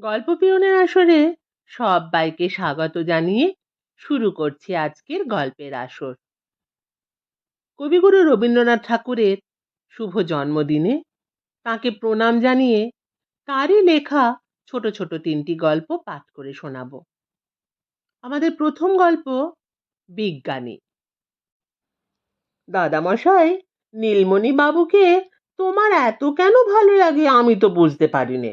গল্প পিয়নের আসরে সবাইকে স্বাগত জানিয়ে শুরু করছি আজকের গল্পের আসর। কবিগুরু রবীন্দ্রনাথ ঠাকুরের শুভ জন্মদিনে তাকে প্রণাম জানিয়ে তারই লেখা ছোট ছোট তিনটি গল্প পাঠ করে শোনাব। আমাদের প্রথম গল্প বিজ্ঞানী। দাদামশাই নীলমণি বাবুকে তোমার এত কেন ভালো লাগে আমি তো বুঝতে পারিনে।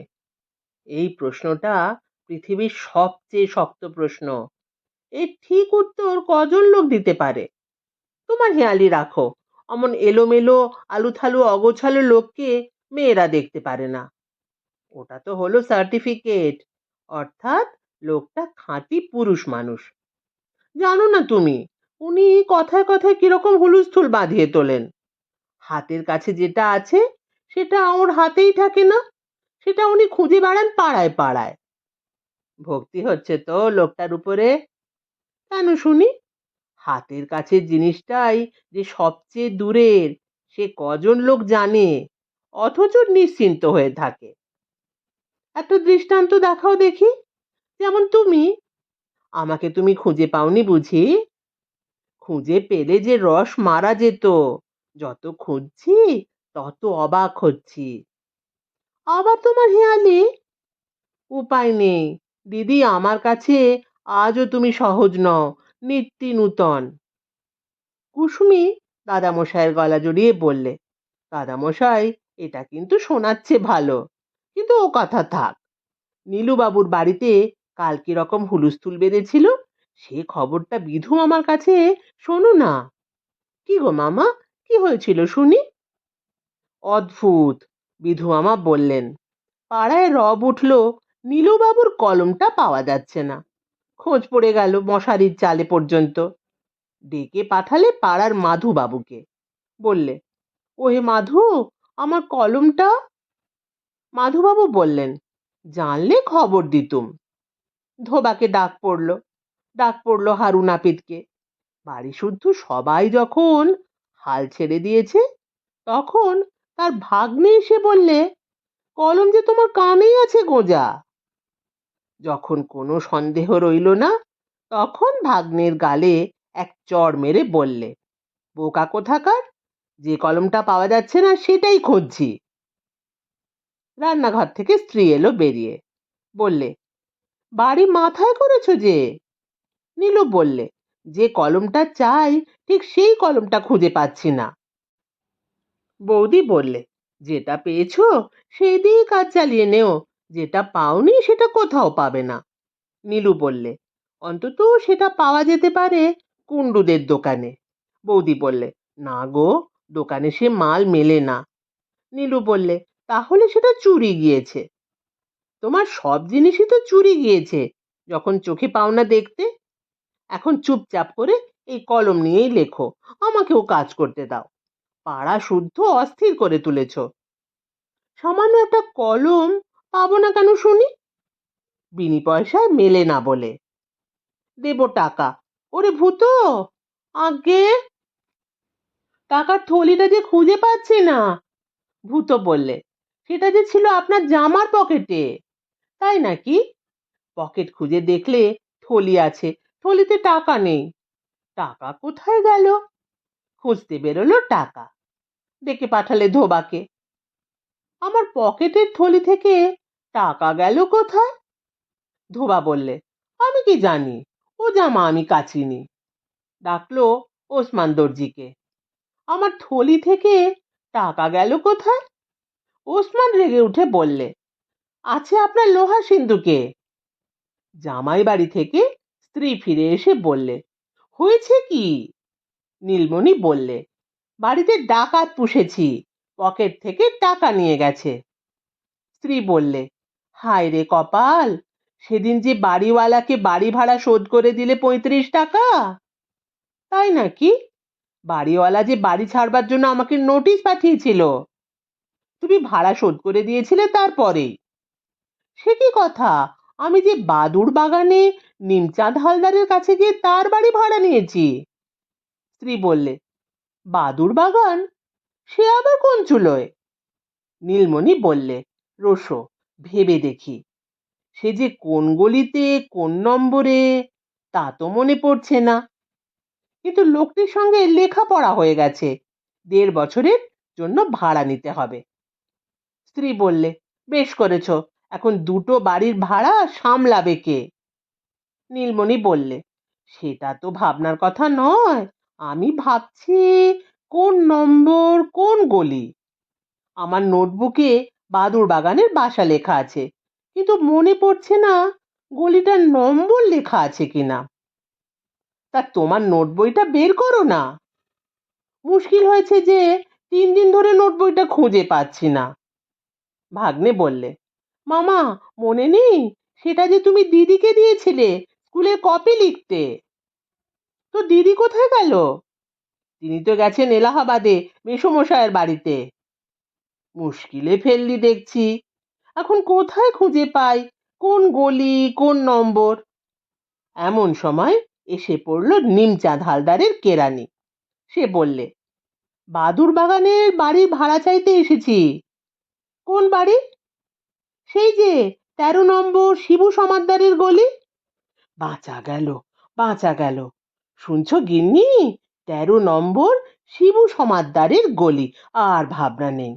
এই প্রশ্নটা পৃথিবীর সবচেয়ে শক্ত প্রশ্ন। এর ঠিক উত্তর কজন লোক দিতে পারে? তোমার হেয়ালি রাখো, অমন এলোমেলো, আলুথালু, অগোছালো লোককে মেয়েরা দেখতে পারে না। ওটা তো হলো সার্টিফিকেট অর্থাৎ লোকটা খাঁটি পুরুষ মানুষ। জানো না তুমি, উনি কথায় কথায় কীরকম হুলুস্থুল বাঁধিয়ে তোলেন। হাতের কাছে যেটা আছে, সেটা ওর হাতেই থাকে না? সেটা উনি খুঁজে বেড়ান পাড়ায় পাড়ায়। ভক্তি হচ্ছে তো লোকটার উপরে। কেন শুনি? হাতের কাছে জিনিসটাই যে সবচেয়ে দূরের, সে কজন লোক জানে, অথচ নিশ্চিন্ত হয়ে থাকে। একটা দৃষ্টান্ত দেখাও দেখি, যেমন তুমি। আমাকে তুমি খুঁজে পাওনি বুঝি? খুঁজে পেলে যে রস মারা যেত, যত খুঁজছি তত অবাক হচ্ছি। আবার তোমার হেয়ালি উপায় নেই। দিদি, আমার কাছে আজও তুমি সহজ নও নিত্যি নূতন। কুসুমি দাদামশাইয়ের গলা জড়িয়ে বললে, দাদামশাই, এটা কিন্তু শোনাচ্ছে ভালো। কিন্তু ও কথা থাক। নীলুবাবুর বাড়িতে কাল রকম হুলুস্থুল বেঁধেছিল? সে খবরটা বিধু আমার কাছে শোনো না। কি গো মামা, কি হয়েছিল শুনি? অদ্ভুত! বিধু মামা বললেন, পাড়ায় রব উঠল, নীলুবাবুর কলমটা পাওয়া যাচ্ছে না। খোঁজ পড়ে গেল মশারির চালে পর্যন্ত। ডেকে পাঠালে পাড়ার মাধু বাবুকে বললে, ওহে মাধু, আমার কলমটা মাধুবাবু বললেন, জানলে খবর দিতুম। ধোবাকে ডাক পড়ল ডাক পড়ল হারু নাপিতকে বাড়ি শুদ্ধ সবাই যখন হাল ছেড়ে দিয়েছে, তখন তার ভাগ্নে এসে বললে, কলম যে তোমার কানেই আছে গোঁজা। যখন কোনো সন্দেহ রইল না, তখন ভাগ্নের গালে এক চড় মেরে বললে, বোকা কোথাকার? যে কলমটা পাওয়া যাচ্ছে না, সেটাই খুঁজছি। রান্নাঘর থেকে স্ত্রী এলো বেরিয়ে। বললে, বাড়ি মাথায় করেছ যে? নীলু বললে, যে কলমটা চাই, ঠিক সেই কলমটা খুঁজে পাচ্ছি না। বৌদি বললে, যেটা পেয়েছ সেই দিয়েই কাজ চালিয়ে নেও, যেটা পাওনি সেটা কোথাও পাবে না। নীলু বললে, অন্তত সেটা পাওয়া যেতে পারে কুণ্ডুদের দোকানে। বৌদি বললে, না গো, দোকানে সে মাল মেলে না। নীলু বললে, তাহলে সেটা চুরি গিয়েছে। তোমার সব জিনিসই তো চুরি গিয়েছে, যখন চোখে পাও না দেখতে? এখন চুপচাপ করে এই কলম নিয়েই লেখো, আমাকেও কাজ করতে দাও। পাড়া শুদ্ধ অস্থির করে তুলেছ। সামান্য একটা কলম পাবো না কেন শুনি? বিনি পয়সায় মেলে না বলে। দেব টাকা। ওরে ভূত! আগে টাকার থলিটা যে খুঁজে পাচ্ছি না। ভূত বললে, সেটা যে ছিল আপনার জামার পকেটে। তাই নাকি? পকেট খুঁজে দেখলে থলি আছে, থলিতে টাকা নেই। টাকা কোথায় গেল? খুঁজতে বেরোলো টাকা। ডেকে পাঠালে ধোবাকে। আমার পকেটের থলি থেকে টাকা গেল কোথায়? ধোবা বললে, আমি কি জানি, ও জামা আমি কাচিনি। ডাকলো ওসমান দর্জিকে, আমার থলি থেকে টাকা গেল কোথায়? ওসমান রেগে উঠে বললে, আছে আপনার লোহা সিন্ধুকে জামাই বাড়ি থেকে স্ত্রী ফিরে এসে বললে, হয়েছে কি? নীলমণি বললে বাড়িতে ডাকাত পুষেছি। পকেট থেকে টাকা নিয়ে গেছে। স্ত্রী বললে, হায় রে কপাল, সেদিন যে বাড়িওয়ালাকে বাড়ি ভাড়া শোধ করে দিলে পঁয়ত্রিশ টাকা? তাই নাকি? বাড়িওয়ালা যে বাড়ি ছাড়বার জন্য আমাকে নোটিশ পাঠিয়েছিল। তুমি ভাড়া শোধ করে দিয়েছিলে তারপরেই। সে কি কথা? আমি যে বাদুর বাগানে নিমচাঁদ হালদারের কাছে গিয়ে তার বাড়ি ভাড়া নিয়েছি? স্ত্রী বললে বাদুর বাগান? সে আবার কোন চুলোয়? নীলমণি বললে রোসো ভেবে দেখি। সে যে কোন গলিতে, কোন নম্বরে, তা তো মনে পড়ছে না। কিন্তু লোকটির সঙ্গে লেখাপড়া হয়ে গেছে। দেড় বছরের জন্য ভাড়া নিতে হবে। স্ত্রী বললে, বেশ করেছ, এখন দুটো বাড়ির ভাড়া সামলাবে কে? নীলমণি বললে, সেটা তো ভাবনার কথা নয়। আমি ভাবছি কোন নম্বর, কোন গলি? আমার নোটবুকে বাদুর বাগানের বাসা লেখা আছে, কিন্তু মনে পড়ছে না গলিটার নম্বর লেখা আছে কিনা। তা তোমার নোট বইটা বের করো না। মুশকিল হয়েছে যে তিন দিন ধরে নোট বইটা খুঁজে পাচ্ছি না। ভাগ্নে বললে, মামা, মনে নেই? সেটা যে তুমি দিদিকে দিয়েছিলে স্কুলে কপি লিখতে। তো দিদি কোথায় গেল? তিনি তো গেছেন এলাহাবাদে মেসমশায়ের বাড়িতে। মুশকিলে ফেললি দেখছি। এখন কোথায় খুঁজে পাই? কোন গলি, কোন নম্বর? এমন সময় এসে পড়ল নিমচাঁদ হালদারের কেরানি। সে বললে, বাদুর বাগানের বাড়ি ভাড়া চাইতে এসেছি। কোন বাড়ি? সেই যে তেরো নম্বর শিবু সমাদ্দারের গলি। বাঁচা গেল বাঁচা গেল। শুনছ গিন্নি? তেরো নম্বর শিবু সমাদ্দারের গলি, আর ভাবনা নেই।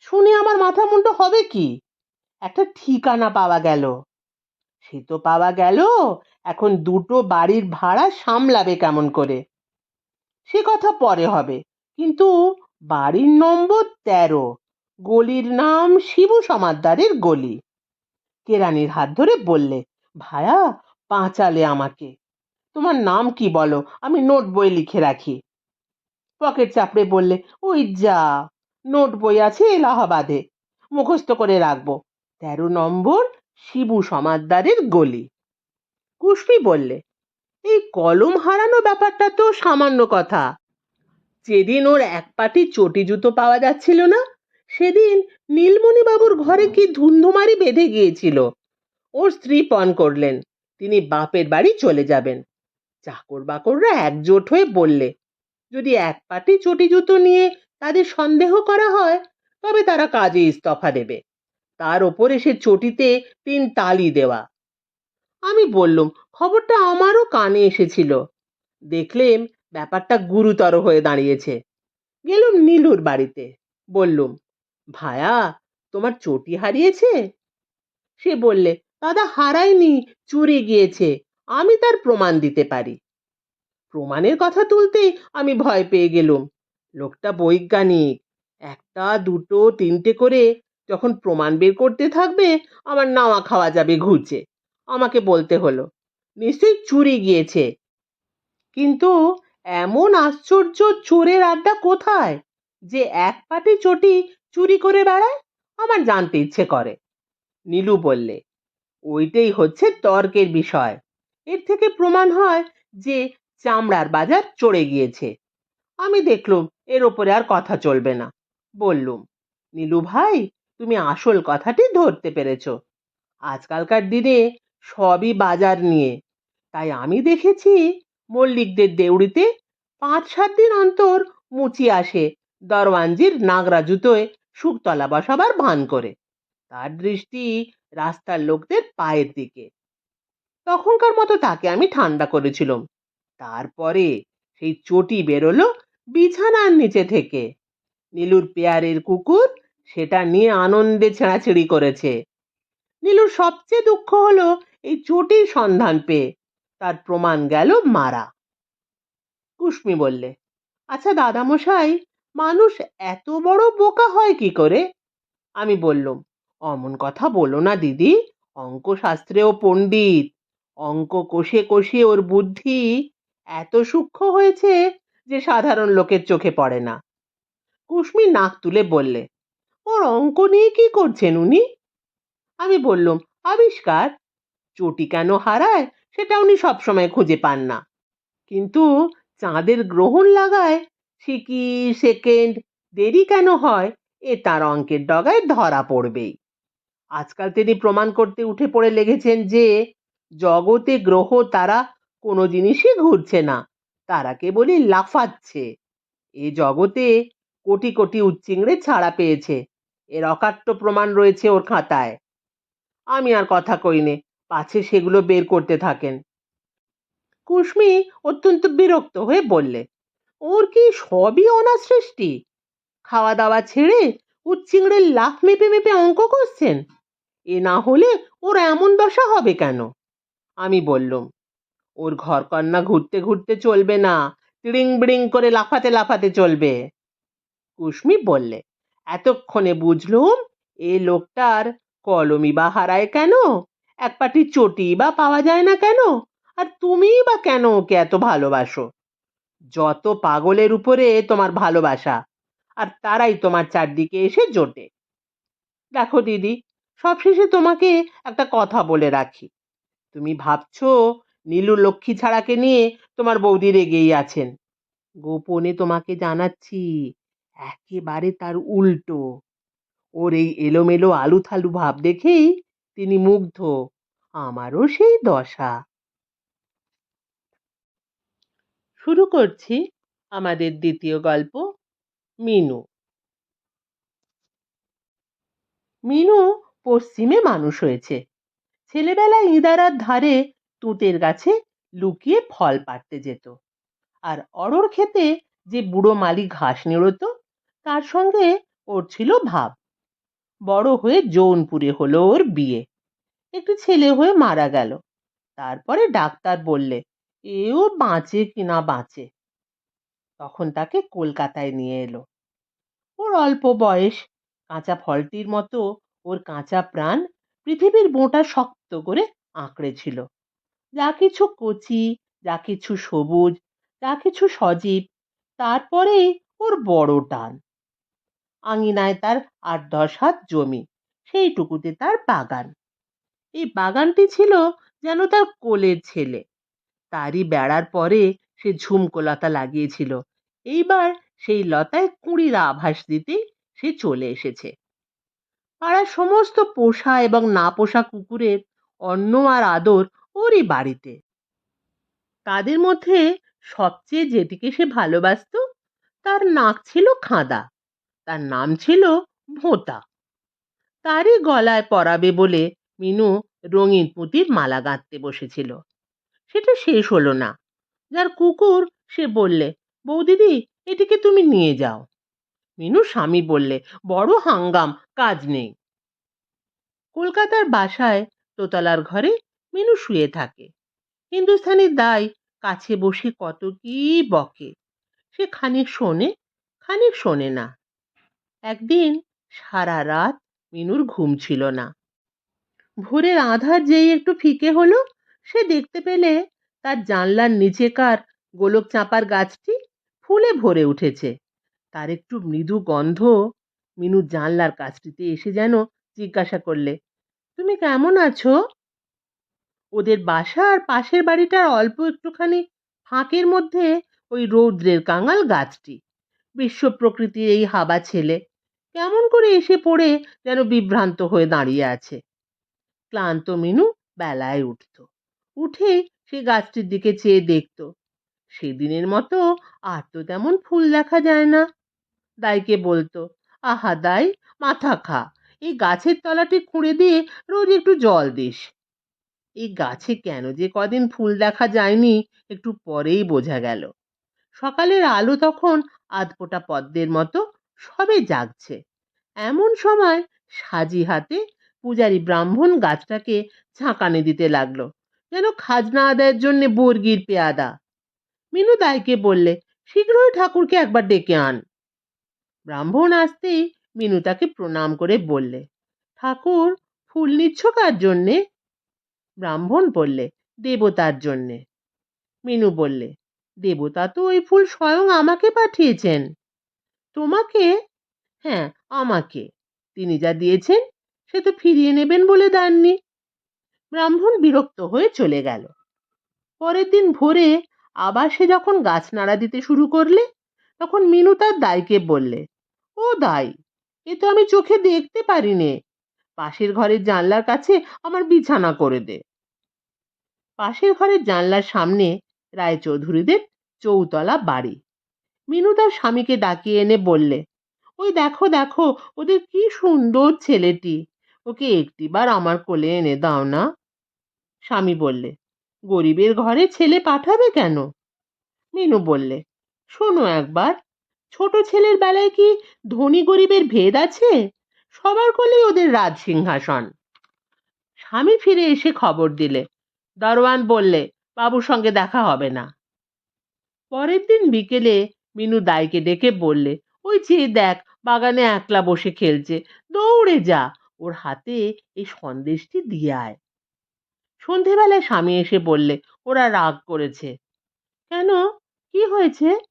শুনে আমার মাথা মুন্ডো হবে কি? একটা ঠিকানা পাওয়া গেল। সে তো পাওয়া গেল, এখন দুটো বাড়ির ভাড়া সামলাবে কেমন করে? সে কথা পরে হবে, কিন্তু বাড়ির নম্বর তেরো, গলির নাম শিবু সমাদ্দারের গলি। কেরানির হাত ধরে বললে, ভায়া, পাঁচালে আমাকে। তোমার নাম কি বলো? আমি নোট বই লিখে রাখি। পকেট চাপড়ে বললে, ওই যা, নোট বই আছে এলাহাবাদে। মুখস্থ করে রাখব। তেরো নম্বর শিবু সমাদ্দারের গলি। কুশমি বললে, এই কলম হারানো ব্যাপারটা তো সামান্য কথা। যেদিন ওর এক পাটি চটি জুতো পাওয়া যাচ্ছিল না, সেদিন নীলমণি বাবুর ঘরে কি ধুন্ধুমারি বেঁধে গিয়েছিল। ওর স্ত্রী পণ করলেন, তিনি বাপের বাড়ি চলে যাবেন। চাকর বাকররা একজোট হয়ে বললে, যদি এক পাটি চটি জুতো নিয়ে তাদের সন্দেহ করা হয়, তবে তারা কাজে ইস্তফা দেবে। তার ওপরে সে চটিতে তিন তালি দেওয়া। আমি বললুম, খবরটা আমারও কানে এসেছিল। দেখলেম ব্যাপারটা গুরুতর হয়ে দাঁড়িয়েছে। গেলুম নীলুর বাড়িতে, বললুম, ভায়া, তোমার চটি হারিয়েছে? সে বললে, দাদা হারায়নি, চুরি গিয়েছে। আমি তার প্রমাণ দিতে পারি। প্রমাণের কথা তুলতেই আমি ভয় পেয়ে গেলুম। লোকটা বৈজ্ঞানিক। একটা, দুটো, তিনটে করে যখন প্রমাণ বের করতে থাকবে, আমার নাওয়া খাওয়া যাবে ঘুরছে আমাকে বলতে হলো, নিশ্চয়ই চুরি গিয়েছে। কিন্তু এমন আশ্চর্য চোরের আড্ডা কোথায়? যে এক পাটি চটি চুরি করে বেড়ায়? আমার জানতে ইচ্ছে করে। নীলু বললে, ওইটাই হচ্ছে তর্কের বিষয়। এর থেকে প্রমাণ হয় যে চামড়ার বাজার চড়ে গিয়েছে। আমি দেখলুম, এর ওপরে আর কথা চলবে না। বললুম, নীলু ভাই, তুমি আসল কথাটি ধরতে পেরেছ। আজকালকার দিনে সবই বাজার নিয়ে। তাই আমি দেখেছি, মল্লিকদের দেউড়িতে পাঁচ সাত দিন অন্তর মুচি আসে দরওয়ানজির নাগরা জুতোয় শুকতলা বসাবার ভান করে। তার দৃষ্টি রাস্তার লোকদের পায়ের দিকে। তখনকার মতো তাকে আমি ঠান্ডা করেছিলাম। তারপরে সেই চটি বেরোলো বিছানার নিচে থেকে। নীলুর পেয়ারের কুকুর সেটা নিয়ে আনন্দে ছেঁড়াছেড়ি করেছে। নীলুর সবচেয়ে দুঃখ হলো এই চটির সন্ধান পেয়ে। তার প্রমাণ গেল মারা। কুশ্মি বললে আচ্ছা দাদামশাই, মানুষ এত বড় বোকা হয় কি করে? আমি বললুম, অমন কথা বলো না দিদি অঙ্ক শাস্ত্রেও পণ্ডিত। অঙ্ক কষে কষে ওর বুদ্ধি এত সূক্ষ্ম হয়েছে যে সাধারণ লোকের চোখে পড়ে না। কুসমি নাক তুলে বললে, ওর অঙ্ক নিয়ে কি করছেন উনি? আমি বললুম, আবিষ্কার। চটি কেন হারায় সেটা উনি সবসময় খুঁজে পান না। কিন্তু চাঁদের গ্রহণ লাগায় সিকি সেকেন্ড দেরি কেন হয় এ তার অঙ্কের ডগায় ধরা পড়বেই। আজকাল তিনি প্রমাণ করতে উঠে পড়ে লেগেছেন যে জগতে গ্রহ তারা কোনো জিনিসই ঘুরছে না, তারা কেবলই লাফাচ্ছে। এ জগতে কোটি কোটি উচ্চিংড়ে ছাড়া পেয়েছে, এর অকাট্য প্রমাণ রয়েছে ওর খাতায়। আমি আর কথা কইনে, পাছে সেগুলো বের করতে থাকেন। কুসমি অত্যন্ত বিরক্ত হয়ে বললে, ওর কি সবই অনার সৃষ্টি খাওয়া দাওয়া ছেড়ে উচ্চিংড়ের লাফ মেপে মেপে অঙ্ক করছেন? এ না হলে ওর এমন দশা হবে কেন? আমি বললুম, ওর ঘরকন্না ঘুরতে ঘুরতে চলবে না তিড়িং বিড়িং করে লাফাতে লাফাতে চলবে। কুসমি বললে, এতক্ষণে বুঝলুম, এ লোকটার কলমি বা হারায় কেন? এক পাটি চটি বা পাওয়া যায় না কেন? আর তুমিই বা কেন ওকে এত ভালোবাসো? যত পাগলের উপরে তোমার ভালোবাসা, আর তারাই তোমার চারদিকে এসে জোটে। দেখো দিদি, সবশেষে তোমাকে একটা কথা বলে রাখি। তুমি ভাবছ নীলু লক্ষ্মী ছাড়াকে নিয়ে তোমার বৌদি রেগেই আছেন? গোপনে তোমাকে জানাচ্ছি, একেবারে তার উল্টো। ওর এই এলোমেলো আলু থালু ভাব দেখেই তিনি মুগ্ধ, আমারও সেই দশা। শুরু করছি আমাদের দ্বিতীয় গল্প, মিনু। মিনু পশ্চিমে মানুষ হয়েছে। ছেলেবেলায় ইঁদারার ধারে তুঁতের গাছে লুকিয়ে ফল পাড়তে যেত। আর অরর খেতে যে বুড়ো মালি ঘাস নিড়ত, তার সঙ্গে ওর ছিল ভাব। বড় হয়ে জৌনপুরে হলো ওর বিয়ে। একটি ছেলে হয়ে মারা গেল। তারপরে ডাক্তার বললে, এও বাঁচে কিনা বাঁচে? তখন তাকে কলকাতায় নিয়ে এলো। ওর অল্প বয়স, কাঁচা ফলটির মতো ওর কাঁচা প্রাণ পৃথিবীর বোঁটা শক্ত করে আঁকড়ে ছিল। যা কিছু কচি, যা কিছু সবুজ, যা কিছু সজীব তারপরেই ওর বড় টান। আঙিনায় তার আট দশ হাত জমি, সেইটুকুতে তার বাগান। এই বাগানটি ছিল যেন তার কোলের ছেলে। তারই বেড়ার পরে সে ঝুমকো লতা লাগিয়েছিল। এইবার সেই লতায় কুঁড়ির আভাস দিতেই সে চলে এসেছে। পাড়ার সমস্ত পোষা এবং না পোষা কুকুরের অন্ন আর আদর ওরই বাড়িতে। তাদের মধ্যে সবচেয়ে যেটিকে সে ভালোবাসত, তার নাক ছিল খাঁদা, তার নাম ছিল ভোঁতা। তারই গলায় পরাবে বলে মিনু রঙিন পুঁতির মালা গাঁথতে বসেছিল। সেটা শেষ হলো না। যার কুকুর, সে বললে, বৌদিদি এটিকে তুমি নিয়ে যাও। মিনু স্বামী বললে, বড় হাঙ্গাম, কাজ নেই। কলকাতার বাসায় দোতলার ঘরে মিনু শুয়ে থাকে। হিন্দুস্থানি দাই কাছে বসে কত কি বকে। সে খানিক শোনে খানিক শোনে না। একদিন সারা রাত মিনুর ঘুম ছিল না। ভোরের আধার যেই একটু ফিকে হলো, সে দেখতে পেলে তার জানলার নিচেকার গোলক চাঁপার গাছটি ফুলে ভরে উঠেছে। তার একটু মৃদু গন্ধ মিনু জানলার কাছটিতে এসে যেন জিজ্ঞাসা করলে তুমি কেমন আছো? ওদের বাসা আর পাশের বাড়িটার অল্প একটুখানি ফাঁকের মধ্যে ওই রৌদ্রের কাঙাল গাছটি। বিশ্ব প্রকৃতির এই হাবা ছেলে কেমন করে এসে পড়ে যেন বিভ্রান্ত হয়ে দাঁড়িয়ে আছে। ক্লান্ত মিনু বেলায় উঠত। উঠে সে গাছটির দিকে চেয়ে দেখত। সেদিনের মতো আর তো তেমন ফুল দেখা যায় না। দাইকে বলতো, আহা দাই, মাথা খা। এই গাছের তলাটি খুঁড়ে দিয়ে রোজ একটু জল দিস। এই গাছে কেন যে কদিন ফুল দেখা যায়নি, একটু পরেই বোঝা গেল। সকালের আলো তখন আধপোটা পদ্মের মতো সবে জাগছে। এমন সময় সাজি হাতে পূজারি ব্রাহ্মণ গাছটাকে ঝাঁকানি দিতে লাগল, যেন খাজনা আদায়ের জন্যে বর্গির পেয়াদা। মিনু দাইকে বললে, শীঘ্রই ঠাকুরকে একবার ডেকে আন। ব্রাহ্মণ আসতেই মিনু তাকে প্রণাম করে বললে, ঠাকুর, ফুল নিচ্ছ কার জন্যে? ব্রাহ্মণ বললে, দেবতার জন্যে। মিনু বললে, দেবতা তো ওই ফুল স্বয়ং আমাকে পাঠিয়েছেন। তোমাকে? হ্যাঁ আমাকে। তিনি যা দিয়েছেন, সে তো ফিরিয়ে নেবেন বলে দেননি। ব্রাহ্মণ বিরক্ত হয়ে চলে গেল। পরের দিন ভোরে আবার সে যখন গাছ নাড়া দিতে শুরু করলে, তখন মিনু তার দাইকে বললে, ও দাই এ তো আমি চোখে দেখতে পারি নে পাশের ঘরের জানলার কাছে আমার বিছানা করে দে। পাশের ঘরের জানলার সামনে রায়চৌধুরীদের চৌতলা বাড়ি। মিনু তার স্বামীকে ডাকিয়ে এনে বললে, ওই দেখো দেখো, ওদের কি সুন্দর ছেলেটি। ওকে একটিবার আমার কোলে এনে দাও না? স্বামী বললে, গরিবের ঘরে ছেলে পাঠাবে কেন? মিনু বললে, শোনো একবার ছোট ছেলের বেলায় কি ধনী গরিবের ভেদ আছে? সবার কোলেই ওদের রাজ সিংহাসন। স্বামী ফিরে এসে খবর দিলে। দরওয়ান বললে, বাবুর সঙ্গে দেখা হবে না। পরের দিন বিকেলে মিনু দাইকে ডেকে বললে, ওই যে দেখ, বাগানে একলা বসে খেলছে। দৌড়ে যা, ওর হাতে এই সন্দেশটি দিয়ে আয়। সন্ধেবেলায় স্বামী এসে বললে, ওরা রাগ করেছে। কেন? কি হয়েছে?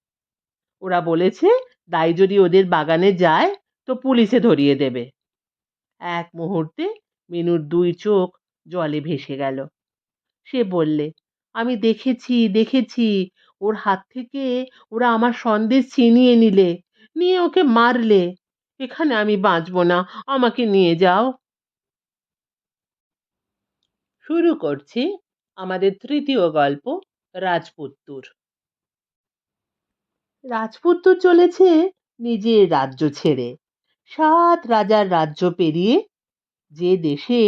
ওরা বলেছে, দাই যদি ওদের বাগানে যায়, তো পুলিশে ধরিয়ে দেবে। এক মুহূর্তে মিনুর দুই চোখ জলে ভেসে গেল। সে বললে, আমি দেখেছি দেখেছি, ওর হাত থেকে ওরা আমার সন্দেশ ছিনিয়ে নিলে, নিয়ে ওকে মারলে, এখানে আমি বাঁচবো না, আমাকে নিয়ে যাও। শুরু করছি আমাদের তৃতীয় গল্প, রাজপুত্তুর। রাজপুত্তুর চলেছে নিজের রাজ্য ছেড়ে। সাত রাজার রাজ্য পেরিয়ে যে দেশে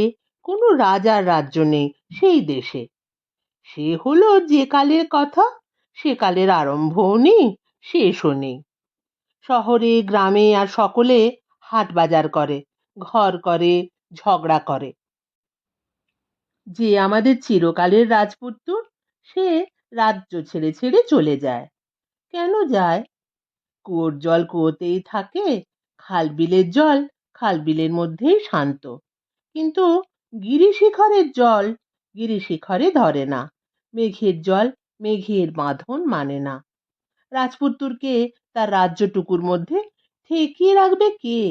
কোনো রাজার রাজ্য নেই, সেই দেশে। সে হলো যে কালের কথা, সে কালের আরম্ভও নেই, শেষও নেই। শহরে, গ্রামে আর সকলে হাট বাজার করে, ঘর করে, ঝগড়া করে। যে আমাদের চিরকালের রাজপুত্তুর সে রাজ্য ছেড়ে ছেড়ে চলে যায়। কেন যায়? কুয়োর জল কুয়োতেই থাকে, খাল বিলের জল খাল বিলের মধ্যেই শান্ত। কিন্তু গিরিশিখরের জল গিরিশিখরে ধরে না, মেঘের জল মেঘের বাঁধন মানে না। রাজপুত্তুরকে তার রাজ্যটুকুর মধ্যে ঠেকিয়ে রাখবে কে?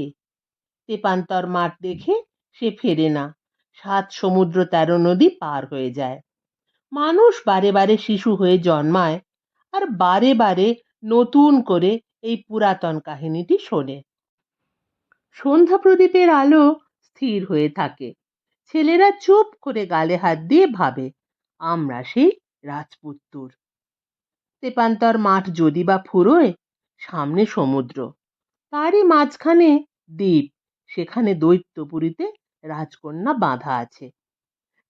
তেপান্তর মাঠ দেখে সে ফেরে না, সাত সমুদ্র তেরো নদী পার হয়ে যায়। মানুষ বারে বারে শিশু হয়ে জন্মায় আর বারে বারে নতুন করে এই পুরাতন কাহিনীটি শোনে। সন্ধ্যা প্রদীপের আলো স্থির হয়ে থাকে। ছেলেরা চুপ করে গালে হাত দিয়ে ভাবে, আমরা সেই রাজপুত্তুর। তেপান্তর মাঠ যদি বা ফুরোয়, সামনে সমুদ্র। তারই মাঝখানে দ্বীপ, সেখানে দৈত্যপুরীতে রাজকন্যা বাঁধা আছে।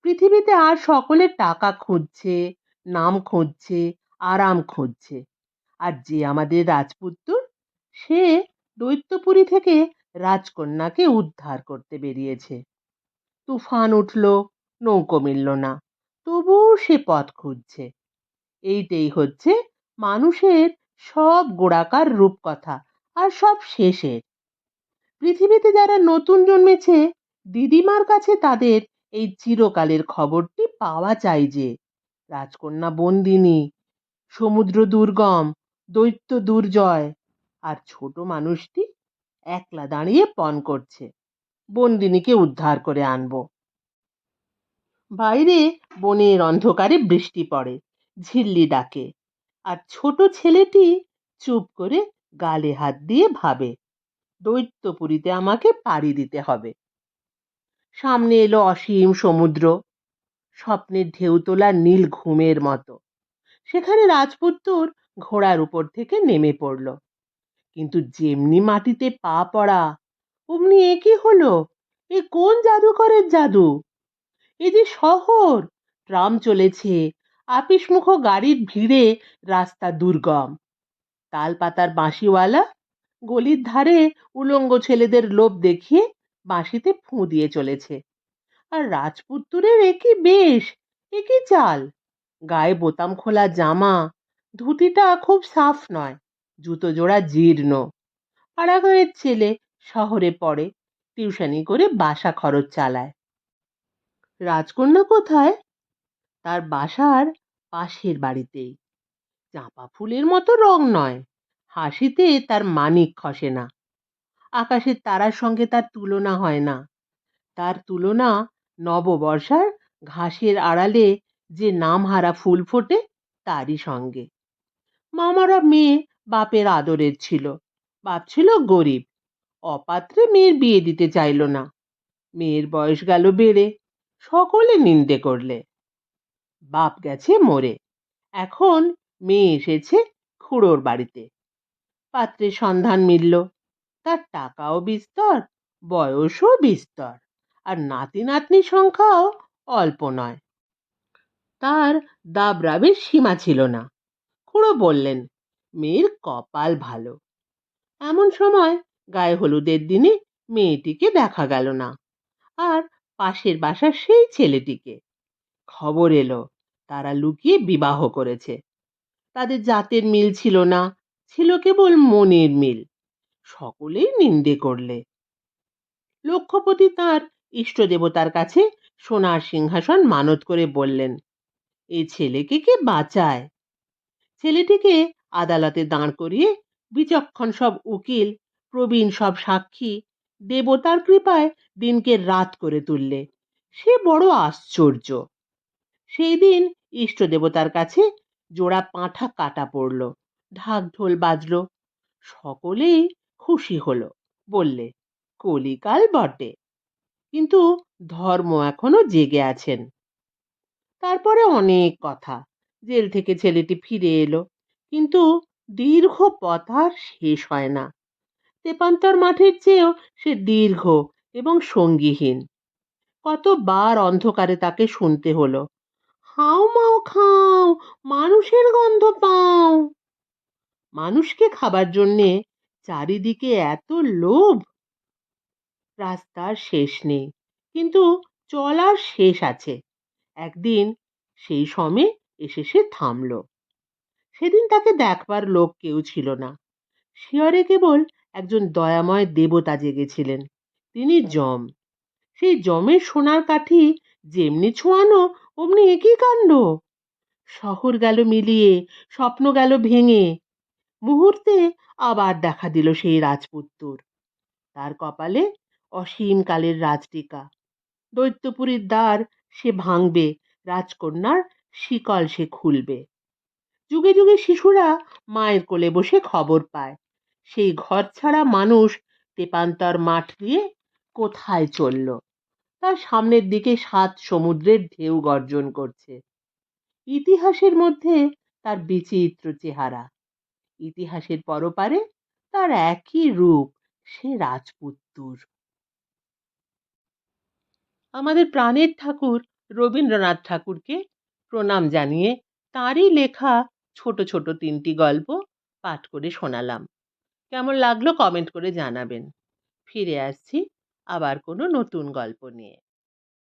পৃথিবীতে আর সকলে টাকা খুঁজছে, নাম খুঁজছে আরাম খুঁজছে। আর যে আমাদের রাজপুত্তুর সে দৈত্যপুরী থেকে রাজকন্যাকে উদ্ধার করতে বেরিয়েছে। তুফান উঠল, নৌকো মিলল না, তবুও সে পথ খুঁজছে। এইটাই হচ্ছে মানুষের সব গোড়াকার রূপকথা আর সব শেষের। পৃথিবীতে যারা নতুন জন্মেছে, দিদিমার কাছে তাদের এই চিরকালের খবরটি পাওয়া চাই যে, রাজকন্যা বন্দিনী সমুদ্র দুর্গম দৈত্য দুর্জয়। আর ছোট মানুষটি একলা দাঁড়িয়ে পণ করছে। বন্দিনীকে উদ্ধার করে আনব। বাইরে বনের অন্ধকারে বৃষ্টি পড়ে, ঝিল্লি ডাকে। আর ছোট ছেলেটি চুপ করে গালে হাত দিয়ে ভাবে, দৈত্যপুরীতে আমাকে পাড়ি দিতে হবে। সামনে এলো অসীম সমুদ্র। স্বপ্নের ঢেউ তোলা নীল ঘুমের মতো। সেখানে রাজপুত্তর ঘোড়ার উপর থেকে নেমে পড়ল। কিন্তু যেমনি মাটিতে পা পড়া, অমনি এ কি হলো? এ কোন জাদুকরের জাদু? এ যে শহর! ট্রাম চলেছে, আপিসমুখ গাড়ির ভিড়ে রাস্তা দুর্গম। তাল পাতার বাঁশিওয়ালা গলির ধারে উলঙ্গ ছেলেদের লোভ দেখিয়ে বাঁশিতে ফুঁ দিয়ে চলেছে। আর রাজপুত্তুরের একই বেশ একই চাল? গায়ে বোতাম খোলা জামা, ধুতিটা খুব সাফ নয়, জুতো জোড়া জীর্ণ। পাড়াগাঁয়ের ছেলে শহরে পড়ে, টিউশনি করে বাসা খরচ চালায়। রাজকন্যা কোথায়? তার বাসার পাশের বাড়িতেই। চাঁপা ফুলের মতো রং নয়, হাসিতে তার মানিক খসে না। আকাশের তারার সঙ্গে তার তুলনা হয় না। তার তুলনা নববর্ষার ঘাসের আড়ালে যে নামহারা ফুল ফোটে তারই সঙ্গে। মামারা মেয়ে বাপের আদরের ছিল। বাপ ছিল গরিব। অপাত্রে মেয়ের বিয়ে দিতে চাইল না। মেয়ের বয়স গেল বেড়ে। সকলে নিন্দে করলে। বাপ গেছে মরে। এখন মেয়ে এসেছে খুড়োর বাড়িতে। পাত্রের সন্ধান মিলল। তার টাকাও বিস্তর, বয়সও বিস্তর। আর নাতি নাতনির সংখ্যাও অল্প নয়। তার দাবরাবের সীমা ছিল না। খুড়ো বললেন, মেয়ের কপাল ভালো। এমন সময় গায়ে হলুদের দিনে মেয়েটিকে দেখা গেল না। আর পাশের বাসার সেই ছেলেটিকে। খবর এলো, তারা লুকিয়ে বিবাহ করেছে। তাদের জাতের মিল ছিল না, ছিল কেবল মনের মিল। সকলেই নিন্দে করলে। লক্ষ্যপতি তার ইষ্ট দেবতার কাছে সোনার সিংহাসন মানত করে বললেন এই ছেলেকে কে বাঁচায়? ছেলেটিকে আদালতে দাঁড় করিয়ে বিচক্ষণ সব উকিল, প্রবীণ সব সাক্ষী, দেবতার কৃপায় দিনকে রাত করে তুললে। সে বড় আশ্চর্য। সেই দিন ইষ্ট দেবতার কাছে জোড়া পাঁঠা কাটা পড়ল, ঢাক ঢোল বাজল। সকলেই খুশি হলো, বললে, কলিকাল বটে। কিন্তু ধর্ম এখনও জেগে আছেন। তারপরে অনেক কথা। জেল থেকে ছেলেটি ফিরে এলো। কিন্তু দীর্ঘ পথ আর শেষ হয় না। তেপান্তর মাঠের চেয়েও সে দীর্ঘ এবং সঙ্গীহীন। কতবার অন্ধকারে তাকে শুনতে হলো। হাও মাও খাও, মানুষের গন্ধ পাও। মানুষকে খাবার জন্যে চারিদিকে এত লোভ। রাস্তার শেষ নেই, কিন্তু চলার শেষ আছে। একদিন সেই সমে এসে সে থামল। সেদিন তাকে দেখবার লোক কেউ ছিল না। শিয়রে কেবল একজন দয়াময় দেবতা জেগেছিলেন, তিনি যম। সেই জমের সোনার কাঠি যেমনি ছোঁয়ানো, অমনি একই কাণ্ড। শহর গেল মিলিয়ে, স্বপ্ন গেল ভেঙে। মুহূর্তে আবার দেখা দিল সেই রাজপুত্তুর। তার কপালে অসীম কালের রাজটিকা। দৈত্যপুরীর দ্বার সে ভাঙবে, রাজকন্যার শিকল সে খুলবে। যুগে যুগে শিশুরা মায়ের কোলে বসে খবর পায়। সেই ঘর ছাড়া মানুষ তেপান্তর মাঠ দিয়ে কোথায় চলল? তার সামনের দিকে সাত সমুদ্রের ঢেউ গর্জন করছে। ইতিহাসের মধ্যে তার বিচিত্র চেহারা। ইতিহাসের পরপারে তার একই রূপ, সে রাজপুত্তুর। আমাদের প্রাণের ঠাকুর রবীন্দ্রনাথ ঠাকুরকে প্রণাম জানিয়ে তাঁরই লেখা ছোট ছোট তিনটি গল্প পাঠ করে শোনালাম। কেমন লাগল কমেন্ট করে জানাবেন। ফিরে আসছি আবার কোনো নতুন গল্প নিয়ে।